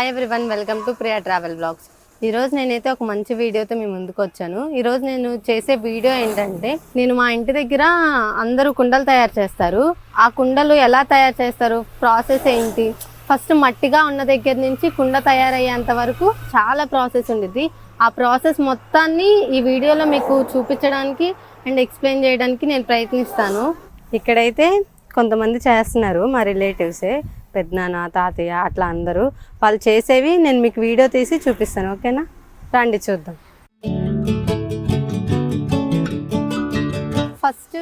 Hi everyone welcome to Priya travel blogs ఈరోజు నేనైతే ఒక మంచి వీడియోతో మీ ముందుకు వచ్చాను. ఈరోజు నేను చేసే వీడియో ఏంటంటే నేను మా ఇంటి దగ్గర అందరూ కుండలు తయారు చేస్తారు. ఆ కుండలు ఎలా తయారు చేస్తారు? ప్రాసెస్ ఏంటి? ఫస్ట్ మట్టిగా ఉన్న దగ్గర నుంచి కుండ తయారయ్యేంత వరకు చాలా ప్రాసెస్ ఉండిద్ది. ఆ ప్రాసెస్ మొత్తాన్ని ఈ వీడియోలో మీకు చూపించడానికి అండ్ ఎక్స్ప్లెయిన్ చేయడానికి నేను ప్రయత్నిస్తాను. ఇక్కడైతే కొంతమంది చేస్తున్నారు మా రిలేటివ్సే పెద్దనాన్న తాతయ్య అట్లా అందరూ వాళ్ళు చేసేవి నేను మీకు వీడియో తీసి చూపిస్తాను ఓకేనా? రండి చూద్దాం. ఫస్ట్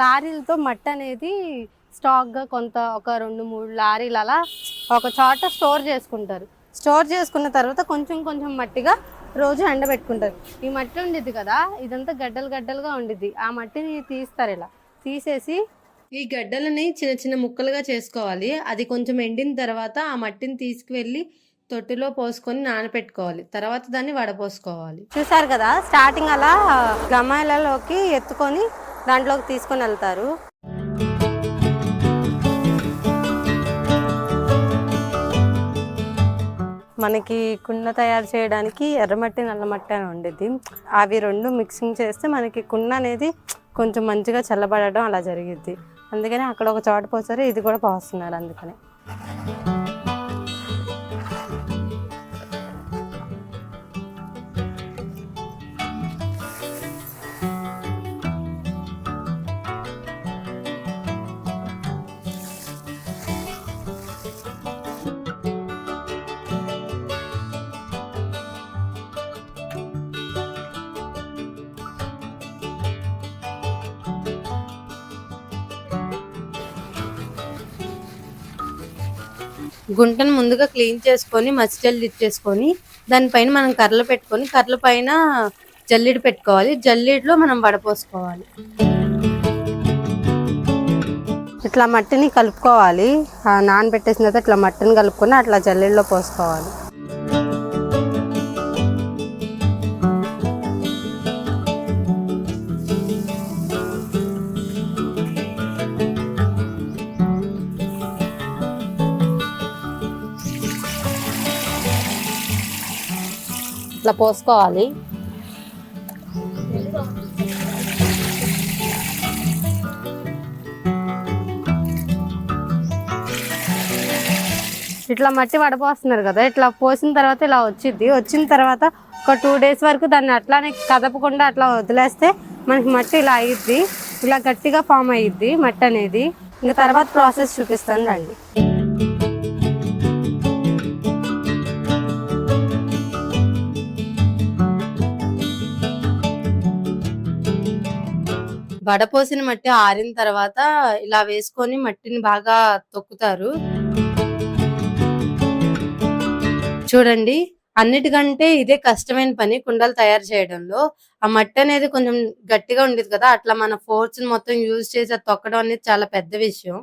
లారీలతో మట్టి అనేది స్టాక్గా కొంత ఒక రెండు మూడు లారీలు అలా ఒక చోట స్టోర్ చేసుకుంటారు. స్టోర్ చేసుకున్న తర్వాత కొంచెం కొంచెం మట్టిగా రోజు ఎండబెట్టుకుంటారు. ఈ మట్టి ఉండిద్ది కదా ఇదంతా గడ్డలు గడ్డలుగా ఉండిద్ది. ఆ మట్టిని తీస్తారు ఇలా. తీసేసి ఈ గడ్డలని చిన్న చిన్న ముక్కలుగా చేసుకోవాలి. అది కొంచెం ఎండిన తర్వాత ఆ మట్టిని తీసుకువెళ్ళి తొట్టిలో పోసుకొని నానపెట్టుకోవాలి. తర్వాత దాన్ని వడపోసుకోవాలి. చూసారు కదా స్టార్టింగ్ అలా గమ్మాయిలలోకి ఎత్తుకొని దాంట్లోకి తీసుకొని వెళ్తారు. మనకి కుండ తయారు చేయడానికి ఎర్రమట్టి నల్లమట్టి అని ఉండేది. అవి రెండు మిక్సింగ్ చేస్తే మనకి కుండ అనేది కొంచెం మంచిగా చల్లబడడం అలా జరిగిద్ది. అందుకని అక్కడ ఒక చోట పోసారు ఇది కూడా పోస్తున్నారు అందుకని. గుంటను ముందుగా క్లీన్ చేసుకొని మసి జల్లి ఇచ్చేసుకొని దానిపైన మనం కర్రలు పెట్టుకొని కర్రల పైన జల్లిడి పెట్టుకోవాలి. జల్లిడిలో మనం వడపోసుకోవాలి ఇట్లా మట్టిని కలుపుకోవాలి. ఆ నానబెట్టేసిన తర్వాత ఇట్లా మట్టిని కలుపుకొని అట్లా జల్లిడిలో పోసుకోవాలి. ఇట్లా పోసుకోవాలి. ఇట్లా మట్టి వడపోస్తున్నారు కదా ఇట్లా పోసిన తర్వాత ఇలా వచ్చింది వచ్చిన తర్వాత ఒక టూ డేస్ వరకు దాన్ని అట్లానే కదపకుండా అట్లా వదిలేస్తే మనకి మట్టి ఇలా అయ్యిద్ది ఇలా గట్టిగా ఫామ్ అయ్యిద్ది మట్టి అనేది. ఇంకా తర్వాత ప్రాసెస్ చూపిస్తాను రండి. వడపోసిన మట్టి ఆరిన తర్వాత ఇలా వేసుకొని మట్టిని బాగా తొక్కుతారు. చూడండి అన్నిటికంటే ఇదే కష్టమైన పని కుండలు తయారు చేయడంలో. ఆ మట్టి అనేది కొంచెం గట్టిగా ఉండేది కదా అట్లా మన ఫోర్స్ మొత్తం యూజ్ చేసి అది తొక్కడం అనేది చాలా పెద్ద విషయం.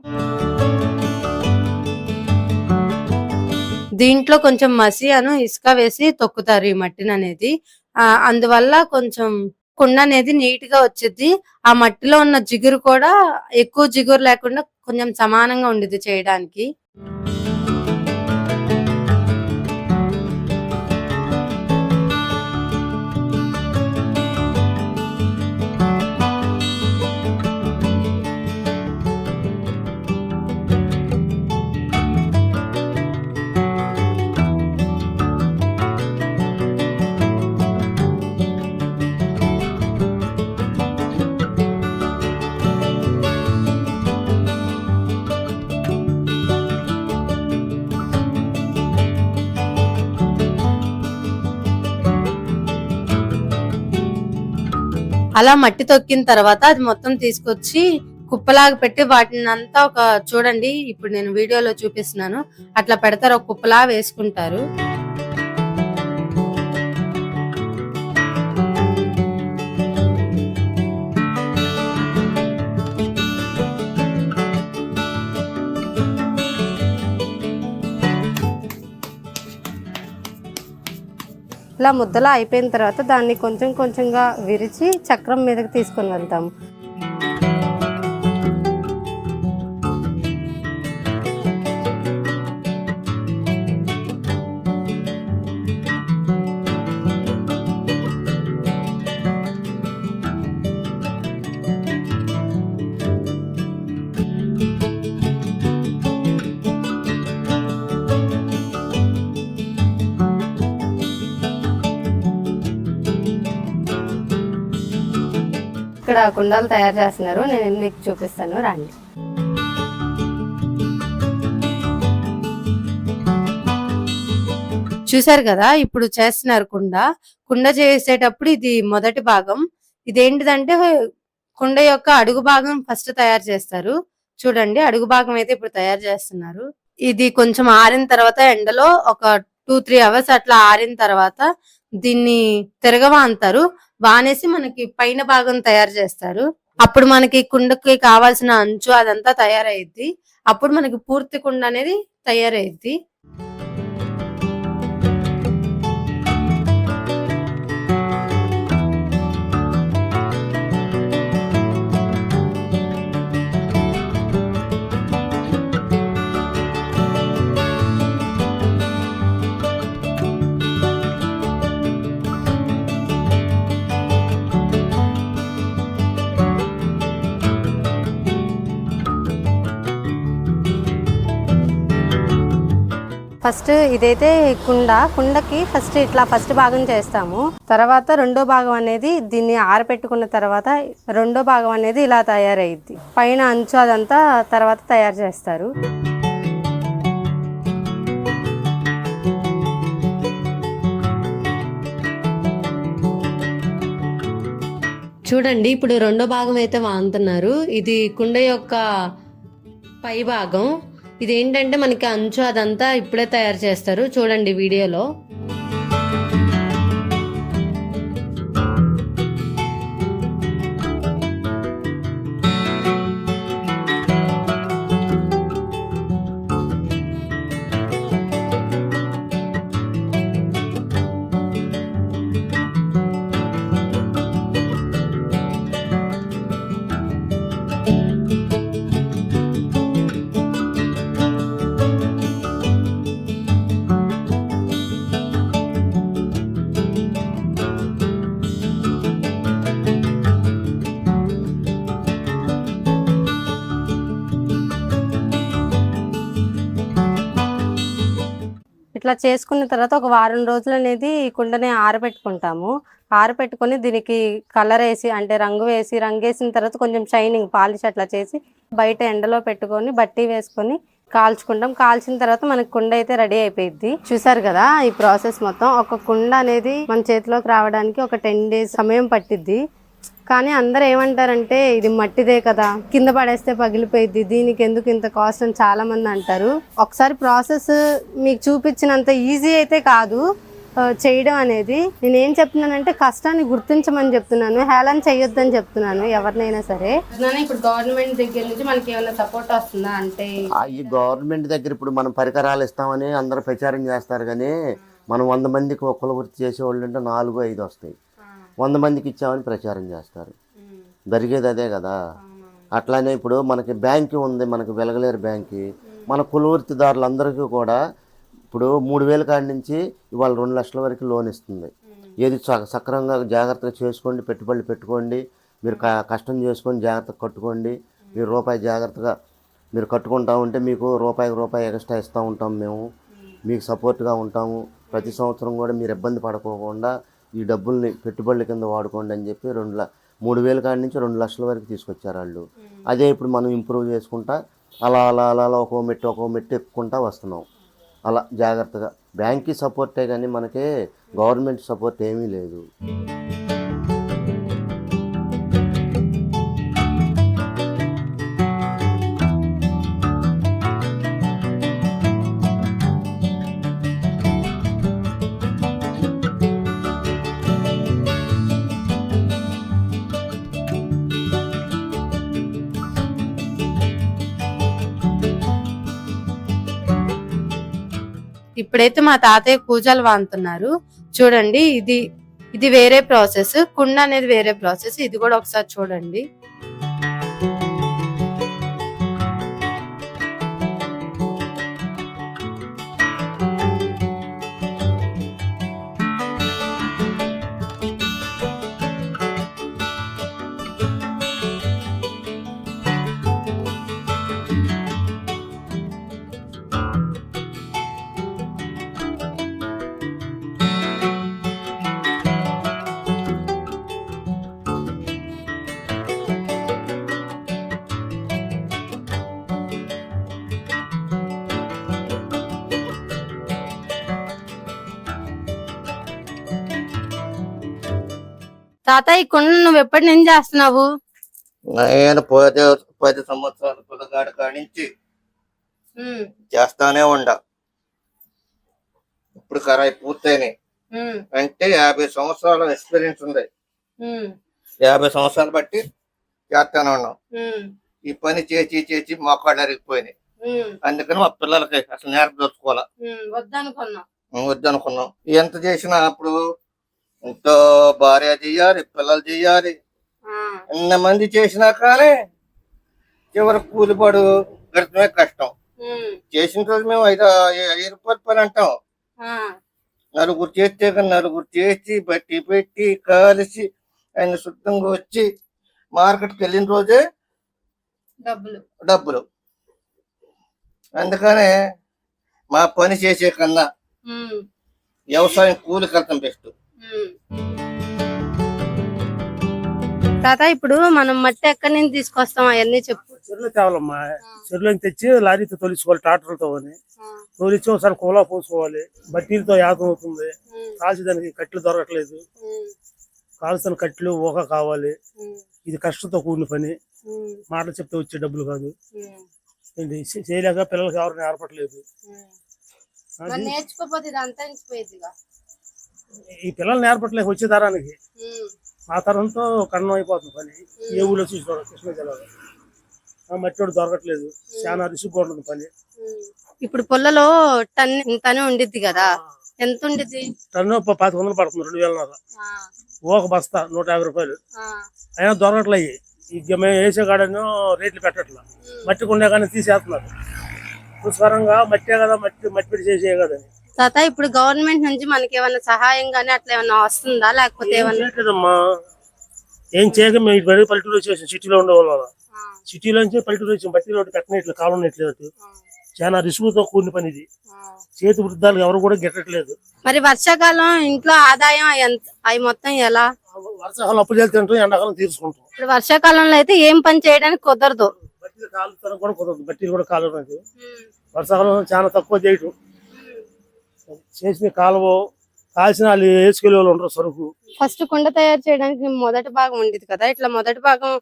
దీంట్లో కొంచెం మసి అను ఇసుక వేసి తొక్కుతారు ఈ మట్టిని అనేది. అందువల్ల కొంచెం కుండ అనేది నీట్గా వచ్చింది. ఆ మట్టిలో ఉన్న జిగురు కూడా ఎక్కువ జిగురు లేకుండా కొంచెం సమానంగా ఉండేది చేయడానికి. అలా మట్టి తొక్కిన తర్వాత అది మొత్తం తీసుకొచ్చి కుప్పలాగా పెట్టి వాటిని అంతా ఒక చూడండి ఇప్పుడు నేను వీడియోలో చూపిస్తున్నాను. అట్లా పెడతారు ఒక కుప్పలా వేసుకుంటారు. ఇలా ముద్దలా అయిపోయిన తర్వాత దాన్ని కొంచెం కొంచెంగా విరిచి చక్రం మీదకి తీసుకొని వెళ్తాము ఇక్కడ కుండలు తయారు చేస్తున్నారు. నేను మీకు చూపిస్తాను. రండి. చూసారు కదా? ఇప్పుడు చేస్తున్నారు కుండ. కుండ చేసేటప్పుడు ఇది మొదటి భాగం. ఇదేంటిదంటే కుండ యొక్క అడుగు భాగం ఫస్ట్ తయారు చేస్తారు. చూడండి అడుగు భాగం అయితే ఇప్పుడు తయారు చేస్తున్నారు. ఇది కొంచెం ఆరిన తర్వాత ఎండలో ఒక టూ త్రీ అవర్స్ అట్లా ఆరిన తర్వాత దీన్ని తిరగవా అంటారు? వానేసి మనకి పైన భాగం తయారు చేస్తారు. అప్పుడు మనకి కుండకి కావాల్సిన అంచు అదంతా తయారైద్ది అప్పుడు మనకి పూర్తి కుండ అనేది తయారైద్ది ఫస్ట్ ఇదైతే కుండ కుండకి ఫస్ట్ ఇట్లా ఫస్ట్ భాగం చేస్తాము. తర్వాత రెండో భాగం అనేది దీన్ని ఆరపెట్టుకున్న తర్వాత రెండో భాగం అనేది ఇలా తయారైద్ది. పైన అంచు అదంతా తర్వాత తయారు చేస్తారు. చూడండి ఇప్పుడు రెండో భాగం అయితే వాంతున్నారు. ఇది కుండ యొక్క పై భాగం. ఇదేంటంటే మనకి అంచు అదంతా ఇప్పుడే తయారు చేస్తారు. చూడండి వీడియోలో. ఇట్లా చేసుకున్న తర్వాత ఒక వారం రోజులు అనేది ఈ కుండని ఆరబెట్టుకుంటాము. ఆరబెట్టుకొని దీనికి కలర్ వేసి అంటే రంగు వేసి రంగు వేసిన తర్వాత కొంచెం షైనింగ్ పాలిష్ అట్లా చేసి బయట ఎండలో పెట్టుకొని బట్టి వేసుకొని కాల్చుకుంటాం. కాల్చిన తర్వాత మనకి కుండ అయితే రెడీ అయిపోయింది చూసారు కదా ఈ ప్రాసెస్ మొత్తం. ఒక కుండ అనేది మన చేతిలోకి రావడానికి ఒక టెన్ డేస్ సమయం పట్టిద్ది. కానీ అందరు ఏమంటారంటే ఇది మట్టిదే కదా కింద పడేస్తే పగిలిపోయింది దీనికి ఎందుకు ఇంత కాస్ట్ అని చాలా మంది అంటారు. ఒకసారి ప్రాసెస్ మీకు చూపించినంత ఈజీ అయితే కాదు చేయడం అనేది. నేను ఏం చెప్తున్నానంటే కష్టాన్ని గుర్తించమని చెప్తున్నాను హేళన చేయొద్దని చెప్తున్నాను ఎవరినైనా సరే. ఇప్పుడు గవర్నమెంట్ దగ్గర నుంచి మనకి ఏమైనా సపోర్ట్ వస్తుందా అంటే? ఆ, ఈ గవర్నమెంట్ దగ్గర ఇప్పుడు మనం పరికరాలు ఇస్తామని అందరూ ప్రచారం చేస్తారు కానీ మనం వంద మందికి ఒక్కల వృత్తి చేసేవాళ్ళు అంటే నాలుగు ఐదు వస్తాయి. వంద మందికి ఇచ్చామని ప్రచారం చేస్తారు. జరిగేది అదే కదా. అట్లానే ఇప్పుడు మనకి బ్యాంకు ఉంది మనకి వెలగలేరు బ్యాంకి. మన కులవృత్తిదారులందరికీ కూడా ఇప్పుడు మూడు వేల కాడి నుంచి ఇవాళ రెండు లక్షల వరకు లోన్ ఇస్తుంది. ఏది సక్రమంగా జాగ్రత్తగా చేసుకోండి పెట్టుబడులు పెట్టుకోండి. మీరు క- కష్టం చేసుకొని జాగ్రత్తగా కట్టుకోండి. మీరు రూపాయి జాగ్రత్తగా మీరు కట్టుకుంటా ఉంటే మీకు రూపాయికి రూపాయి ఎక్స్ట్రా ఇస్తూ ఉంటాం మేము. మీకు సపోర్ట్గా ఉంటాము. ప్రతి సంవత్సరం కూడా మీరు ఇబ్బంది పడకోకుండా ఈ డబ్బుల్ని పెట్టుబడుల కింద వాడుకోండి అని చెప్పి రెండు ల మూడు వేల కాడి నుంచి రెండు లక్షల వరకు తీసుకొచ్చారు వాళ్ళు. అదే ఇప్పుడు మనం ఇంప్రూవ్ చేసుకుంటా అలా అలా అలా అలా ఒక్కో మెట్టు ఒక్కో మెట్టు ఎక్కుకుంటా వస్తున్నాం. అలా జాగ్రత్తగా. బ్యాంక్కి సపోర్టే కానీ మనకి గవర్నమెంట్ సపోర్ట్ ఏమీ లేదు. ఇప్పుడైతే మా తాతయ్య కూజాలు వాంతున్నారు. చూడండి ఇది ఇది వేరే ప్రాసెస్. కుండ అనేది వేరే ప్రాసెస్. ఇది కూడా ఒకసారి చూడండి. తాత ఈ కుండలు నువ్వు ఎప్పటి నుంచి చేస్తున్నావు? నేను పది పది సంవత్సరాల పిల్లగాడి కాడి నుంచి ఉమ్, చేస్తానే ఉండ. ఇప్పుడు కరాయి పూర్తయినాయి. అంటే యాభై సంవత్సరాల ఎక్స్పీరియన్స్ ఉంది. యాభై సంవత్సరాలు బట్టి చేస్తానే ఉన్నాం. ఈ పని చేసి చేసి మోకాళ్ళు అరిగిపోయినాయి. అందుకని మా పిల్లలకి అసలు నేర్ప దొరుకుకోవాలా ఉమ్, వద్దనుకున్నాం. వద్దనుకున్నాం. ఎంత చేసినా అప్పుడు ఎంతో భార్య చెయ్యాలి పిల్లలు చెయ్యాలి ఆ, మంది చేసినా కానీ చివరి కూలిపడు గడపడమే కష్టం. చేసిన రోజు మేము ఐదు ఐదు రూపాయల పని అంటాం. నలుగురు చేస్తే కానీ నలుగురు చేసి బట్టి పెట్టి కాలిసి ఆయన శుద్ధంగా వచ్చి మార్కెట్కి వెళ్ళిన రోజే డబ్బులు. డబ్బులు. అందుకనే మా పని చేసే కన్నా వ్యవసాయం కూలి కడతాం బెస్ట్. తాత ఇప్పుడు మనం మట్టి ఎక్కడి నుంచి తీసుకొస్తాం? అవన్నీ చెప్పు. చెరువులో తేవాలమ్మా. చెరువులో తెచ్చి లారీతో తొలిచుకోవాలి ట్రాక్టర్తో తోలిచ్చి ఒకసారి కోలా పోసుకోవాలి. బట్టీలతో యాతం అవుతుంది. ఉమ్, కాల్చి దానికి కట్టెలు దొరకట్లేదు. కాల్సిన కట్టెలు ఊక కావాలి. ఇది కష్టంతో కూడిన పని. మాటలు చెప్తే వచ్చే డబ్బులు కాదు. ఏంటి? చేయలేక పిల్లలకి ఎవరు నేర్పట్లేదు ఉమ్. అది మరి నేర్చుకోపోతే ఇది అంతా ఈ పిల్లలు నేర్పట్లేక వచ్చే తరానికి ఆ తరంతో కన్నం అయిపోతుంది పని. ఏ ఊళ్ళో చూసుకోవడం కృష్ణా జిల్లాలో. ఆ మట్టివాడు దొరకట్లేదు. చాలా ఉంటుంది పని. ఇప్పుడు పుల్లలో టన్ ఇంతనే ఉండిద్ది కదా? ఎంత ఉండిద్ది? టన్ను ప- పాతిక వందలు పడుతుంది రెండు ఆ, ఒక బస్తా నూట యాభై రూపాయలు. అయినా దొరకట్లయి ఇక మేము వేసే కాడను రేట్లు పెట్టట్లా. మట్టి కొండే కానీ తీసేస్తున్నారు పుష్కరంగా మట్టే కదా మట్టి మట్టి పెట్టి చేసే కదా. తాత ఇప్పుడు గవర్నమెంట్ నుంచి మనకి ఏమైనా సహాయం గానీ అట్లా ఏమైనా వస్తుందా? లేకపోతే ఏం ఏమన్నా చేయట్లేదమ్మా. ఏం చేయక మేము ఇటు పల్లెటూరు వచ్చేసాం సిటీలో ఉండేవాళ్ళం సిటీలో నుంచి పల్లెటూరు వచ్చాం బట్టి రోడ్డు పెట్టనట్లు కాలం నెట్లేదు ఆ, చాలా రిస్కుతో కూడిన పని ఇది. చేతి వృద్ధాలు ఎవరు కూడా గిట్టట్లేదు. మరి వర్షాకాలం ఇంట్లో ఆదాయం ఎంత అవి మొత్తం ఎలా? వర్షాకాలం అప్పు చేసి తింటాం ఎండాకాలం తీర్చుకుంటాం. ఇప్పుడు వర్షాకాలంలో అయితే ఏం పని చేయడానికి కుదరదు. బట్టీలు కాలుతానికి కూడా కుదరదు బట్టీలు కూడా కాలడానికి వర్షాకాలం చాలా తక్కువ చేయటం. చేసిన కాలువ కాల్చిన వాళ్ళు వేసుకెళ్ళే వాళ్ళు ఉండరు సరుకు. ఫస్ట్ కుండ తయారు చేయడానికి మొదటి భాగం ఉండేది కదా. ఇట్లా మొదటి భాగం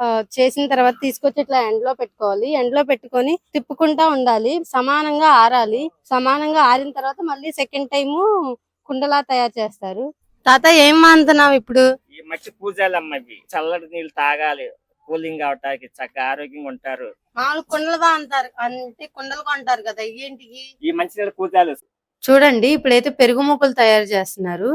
ఆ, చేసిన తర్వాత తీసుకొచ్చి ఇట్లా ఎండలో పెట్టుకోవాలి. ఎండలో పెట్టుకొని తిప్పుకుంటా ఉండాలి. సమానంగా ఆరాలి. సమానంగా ఆరిన తర్వాత మళ్ళీ సెకండ్ టైము కుండలా తయారు చేస్తారు. తాత ఏం మానుతున్నావు ఇప్పుడు? ఈ మట్టి పూజాలమ్మ ఇవి. చల్లటి నీళ్ళు తాగాలి. కూలింగ్ అవటానికి చక్కగా ఆరోగ్యంగా ఉంటారు. మామూలు కుండలుగా అంటారు అంటే కుండలుగా అంటారు కదా ఏంటికి ఈ మంచినీళ్ళ పూజాలు చూడండి ఇప్పుడైతే పెరుగు మూకులు తయారు చేస్తున్నారు.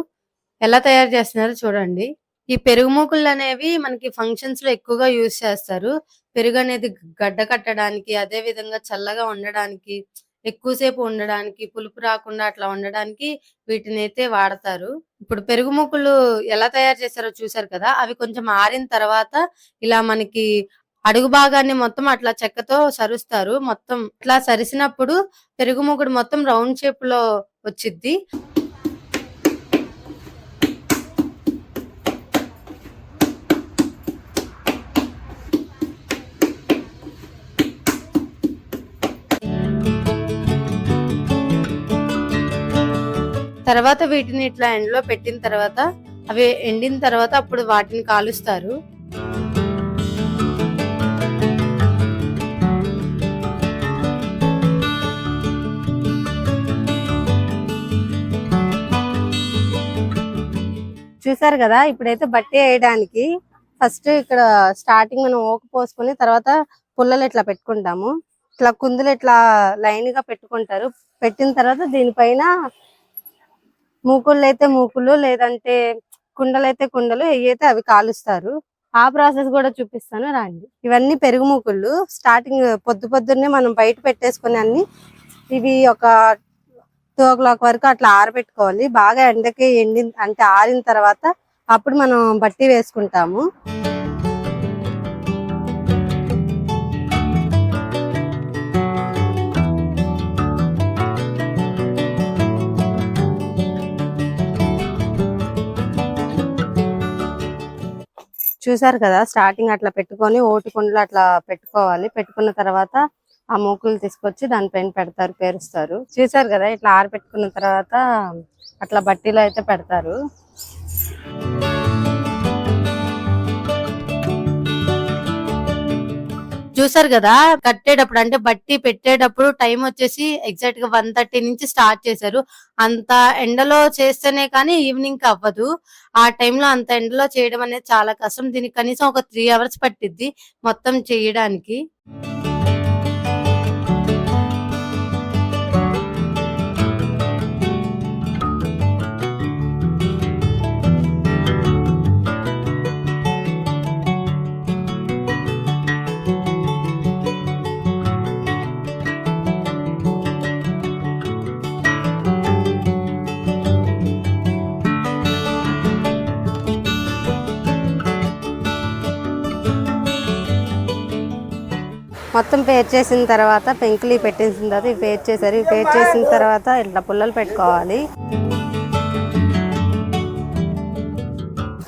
ఎలా తయారు చేస్తున్నారో చూడండి. ఈ పెరుగు మూకులు అనేవి మనకి ఫంక్షన్స్లో ఎక్కువగా యూజ్ చేస్తారు. పెరుగు అనేది గడ్డ కట్టడానికి అదే విధంగా చల్లగా ఉండడానికి ఎక్కువసేపు ఉండడానికి పులుపు రాకుండా అట్లా ఉండడానికి వీటిని అయితే వాడతారు. ఇప్పుడు పెరుగు మూకులు ఎలా తయారు చేస్తారో చూసారు కదా అవి కొంచెం ఆరిన తర్వాత ఇలా మనకి అడుగు భాగాన్ని మొత్తం అట్లా చెక్కతో సరుస్తారు. మొత్తం ఇట్లా సరిసినప్పుడు పెరుగు మొగుడు మొత్తం రౌండ్ షేప్లో వచ్చిద్ది. తర్వాత వీటిని ఇట్లా ఎండలో పెట్టిన తర్వాత అవి ఎండిన తర్వాత అప్పుడు వాటిని కాలుస్తారు. చూసారు కదా ఇప్పుడైతే బట్టి వేయడానికి. ఫస్ట్ ఇక్కడ స్టార్టింగ్ మనం ఓక పోసుకొని తర్వాత పుల్లలు ఇట్లా పెట్టుకుంటాము. ఇట్లా కుందులు ఇట్లా లైన్గా పెట్టుకుంటారు. పెట్టిన తర్వాత దీనిపైన మూకుళ్ళు అయితే మూకులు లేదంటే కుండలు అయితే కుండలు ఏవి అయితే అవి కాలుస్తారు. ఆ ప్రాసెస్ కూడా చూపిస్తాను రాండి. ఇవన్నీ పెరుగు మూకుళ్ళు. స్టార్టింగ్ పొద్దు పొద్దున్నే మనం బయట పెట్టేసుకుని అన్ని ఇవి ఒక టూ ఓ క్లాక్ వరకు అట్లా ఆరబెట్టుకోవాలి. బాగా ఎండకి ఎండి అంటే ఆరిన తర్వాత అప్పుడు మనం బట్టి వేసుకుంటాము. చూసారు కదా స్టార్టింగ్ అట్లా పెట్టుకొని ఓటి కుండలు అట్లా పెట్టుకోవాలి. పెట్టుకున్న తర్వాత ఆ మూకులు తీసుకొచ్చి దానిపైన పెడతారు పేరుస్తారు. చూసారు కదా ఇట్లా ఆరబెట్టుకున్న తర్వాత అట్లా బట్టీలో అయితే పెడతారు. చూసారు కదా కట్టేటప్పుడు అంటే బట్టి పెట్టేటప్పుడు టైం వచ్చేసి ఎగ్జాక్ట్గా వన్ థర్టీ నుంచి స్టార్ట్ చేశారు. అంత ఎండలో చేస్తేనే కానీ ఈవినింగ్ అవ్వదు. ఆ టైంలో అంత ఎండలో చేయడం అనేది చాలా కష్టం. దీనికి కనీసం ఒక త్రీ అవర్స్ పట్టిద్ది మొత్తం చేయడానికి. మొత్తం పేర్ చేసిన తర్వాత పెంకులు పెట్టేసిన తర్వాత ఇవి పేర్ చేశారు. ఇవి పేర్ చేసిన తర్వాత ఇట్లా పుల్లలు పెట్టుకోవాలి.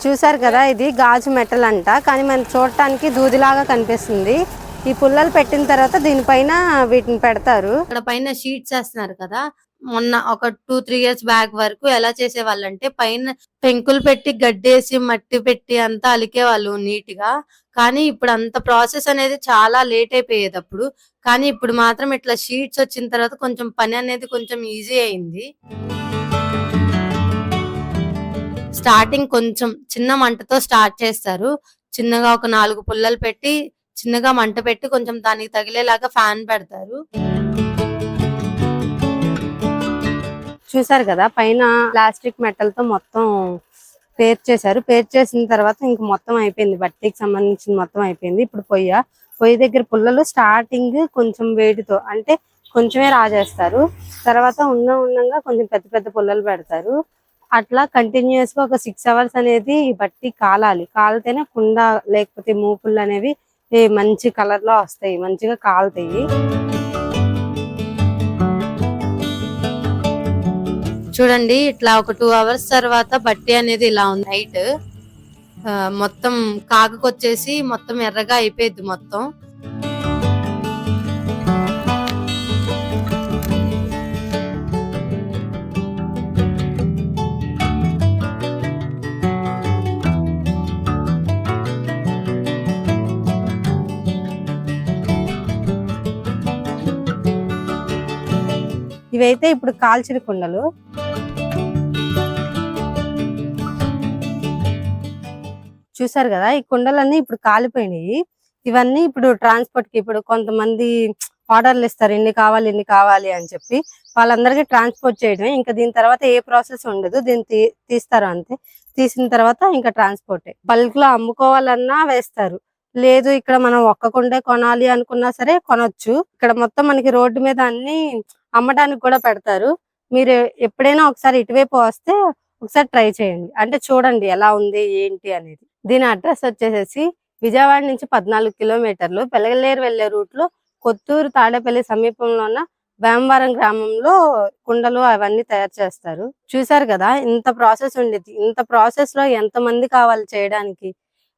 చూసారు కదా ఇది గాజు మెటల్ అంట. కానీ మనం చూడటానికి దూదిలాగా కనిపిస్తుంది. ఈ పుల్లలు పెట్టిన తర్వాత దీనిపైన వీటిని పెడతారు. ఇక్కడ పైన షీట్స్ వేస్తున్నారు కదా. మొన్న ఒక టూ త్రీ ఇయర్స్ బ్యాక్ వరకు ఎలా చేసేవాళ్ళంటే పైన పెంకులు పెట్టి గడ్డేసి మట్టి పెట్టి అంతా అలికేవాళ్ళు నీట్గా కానీ ఇప్పుడు అంత ప్రాసెస్ అనేది చాలా లేట్ అయిపోయేది అప్పుడు కానీ ఇప్పుడు మాత్రం ఇట్లా షీట్స్ వచ్చిన తర్వాత కొంచెం పని అనేది కొంచెం ఈజీ అయింది. స్టార్టింగ్ కొంచెం చిన్న మంటతో స్టార్ట్ చేస్తారు. చిన్నగా ఒక నాలుగు పుల్లలు పెట్టి చిన్నగా మంట పెట్టి కొంచెం దానికి తగిలేలాగా ఫ్యాన్ పెడతారు. చూసారు కదా పైన ప్లాస్టిక్ మెటల్తో మొత్తం పేర్చేశారు. చేశారు చేసిన తర్వాత ఇంక మొత్తం అయిపోయింది. బట్టీకి సంబంధించిన మొత్తం అయిపోయింది. ఇప్పుడు పొయ్య. పొయ్యి దగ్గర పుల్లలు స్టార్టింగ్ కొంచెం వేడితో అంటే కొంచెమే రాజేస్తారు. తర్వాత ఉన్న ఉండంగా కొంచెం పెద్ద పెద్ద పుల్లలు పెడతారు. అట్లా కంటిన్యూస్గా ఒక సిక్స్ అవర్స్ అనేది ఈ బట్టి కాలాలి. కాలితేనే కుండ లేకపోతే మూపుళ్ళు అనేవి మంచి కలర్లో వస్తాయి. మంచిగా కాలుతాయి. చూడండి ఇట్లా ఒక టూ అవర్స్ తర్వాత బట్టి అనేది ఇలా ఉంది. నైట్ మొత్తం కాకకొచ్చేసి మొత్తం ఎర్రగా అయిపోయింది మొత్తం. ఇవైతే ఇప్పుడు కాల్చిన కుండలు. చూసారు కదా ఈ కుండలన్నీ ఇప్పుడు కాలిపోయినాయి. ఇవన్నీ ఇప్పుడు ట్రాన్స్పోర్ట్కి ఇప్పుడు కొంతమంది ఆర్డర్లు ఇస్తారు ఇన్ని కావాలి ఇన్ని కావాలి అని చెప్పి వాళ్ళందరికీ ట్రాన్స్పోర్ట్ చేయడమే. ఇంకా దీని తర్వాత ఏ ప్రాసెస్ ఉండదు దీన్ని తీ- తీస్తారు అంతే. తీసిన తర్వాత ఇంకా ట్రాన్స్పోర్ట్ బల్క్లో అమ్ముకోవాలన్నా వేస్తారు. లేదు ఇక్కడ మనం ఒక్క కుండే కొనాలి అనుకున్నా సరే కొనొచ్చు. ఇక్కడ మొత్తం మనకి రోడ్డు మీద అన్ని అమ్మడానికి కూడా పెడతారు. మీరు ఎప్పుడైనా ఒకసారి ఇటువైపు వస్తే ఒకసారి ట్రై చేయండి. అంటే చూడండి ఎలా ఉంది ఏంటి అనేది. దీని అడ్రస్ వచ్చేసేసి విజయవాడ నుంచి పద్నాలుగు కిలోమీటర్లు పెలగలేరు వెళ్ళే రూట్లో కొత్తూరు తాడేపల్లి సమీపంలో ఉన్న వేమవరం గ్రామంలో కుండలు అవన్నీ తయారు చేస్తారు. చూసారు కదా ఇంత ప్రాసెస్ ఉండేది ఇంత ప్రాసెస్లో ఎంత మంది కావాలి చేయడానికి?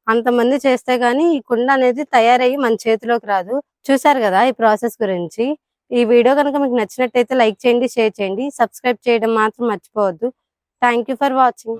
అంతమంది చేస్తే గానీ ఈ కుండ అనేది తయారయ్యి మన చేతిలోకి రాదు. చూసారు కదా ఈ ప్రాసెస్ గురించి? ఈ వీడియో కనుక మీకు నచ్చినట్టయితే లైక్ చేయండి షేర్ చేయండి. సబ్స్క్రైబ్ చేయడం మాత్రం మర్చిపోవద్దు. Thank you for watching.